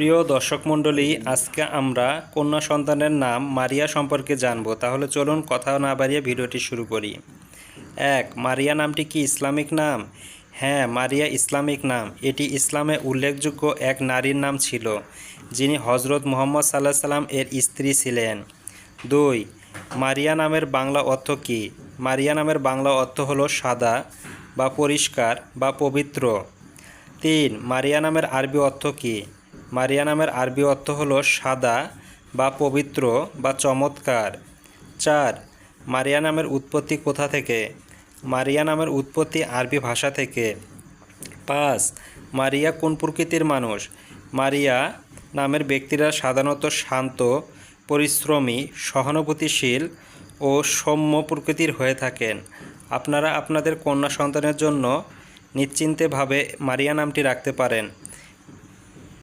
প্রিয় দর্শক মণ্ডলী, আজকে আমরা কন্যা সন্তানের নাম মারিয়া সম্পর্কে জানব। তাহলে চলুন কথা না বাড়িয়ে ভিডিওটি শুরু করি। এক, মারিয়া নামটি কি ইসলামিক নাম? হ্যাঁ মারিয়া ইসলামিক নাম। এটি ইসলামে উল্লেখযোগ্য এক নারীর নাম ছিল, যিনি হজরত মোহাম্মদ সাল্লাহ সাল্লাম এর স্ত্রী ছিলেন। দুই, মারিয়া নামের বাংলা অর্থ কী? মারিয়া নামের বাংলা অর্থ হলো সাদা বা পরিষ্কার বা পবিত্র। তিন, মারিয়া নামের আরবি অর্থ কী? মারিয়া নামের আরবি অর্থ হলো সাদা বা পবিত্র বা চমৎকার। চার, মারিয়া নামের উৎপত্তি কোথা থেকে? মারিয়া নামের উৎপত্তি আরবি ভাষা থেকে। পাঁচ, মারিয়া কোন প্রকৃতির মানুষ? মারিয়া নামের ব্যক্তিরা সাধারণত শান্ত, পরিশ্রমী, সহানুভূতিশীল ও সৌম্য প্রকৃতির হয়ে থাকেন। আপনারা আপনাদের কন্যা সন্তানের জন্য নিশ্চিন্তেভাবে মারিয়া নামটি রাখতে পারেন।